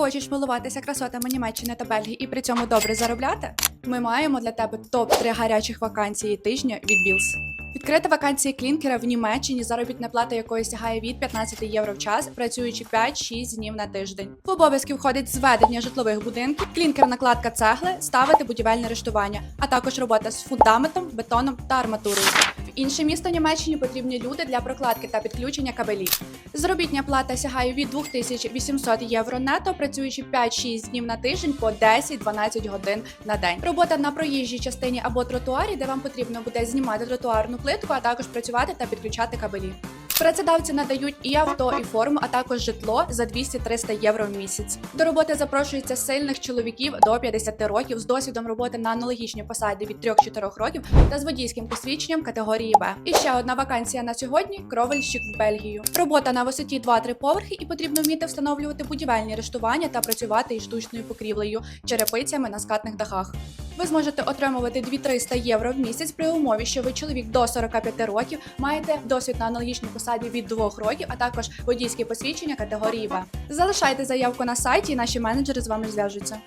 Хочеш милуватися красотами Німеччини та Бельгії і при цьому добре заробляти? Ми маємо для тебе топ 3 гарячих вакансії тижня від Білс. Відкрита вакансія клінкера в Німеччині, заробітна плата якої сягає від 15 євро в час, працюючи 5-6 днів на тиждень. В обов'язки входить зведення житлових будинків, клінкер накладка цегли, ставити будівельне рештування, а також робота з фундаментом, бетоном та арматурою. Інше місто Німеччині потрібні люди для прокладки та підключення кабелів. Заробітня плата сягає від 2800 євро нето, працюючи 5-6 днів на тиждень по 10-12 годин на день. Робота на проїжджій частині або тротуарі, де вам потрібно буде знімати тротуарну плитку, а також працювати та підключати кабелі. Працедавці надають і авто, і форму, а також житло за 200-300 євро в місяць. До роботи запрошується сильних чоловіків до 50 років з досвідом роботи на аналогічній посаді від 3-4 років та з водійським посвідченням категорії Б. І ще одна вакансія на сьогодні кровельщик в Бельгію. Робота на висоті 2-3 поверхи, і потрібно вміти встановлювати будівельні рештування та працювати із штучною покрівлею, черепицями на скатних дахах. Ви зможете отримувати 2-300 євро в місяць при умові, що ви чоловік до 45 років, маєте досвід на аналогічній посаді від 2 років, а також водійське посвідчення категорії В. Залишайте заявку на сайті, і наші менеджери з вами зв'яжуться.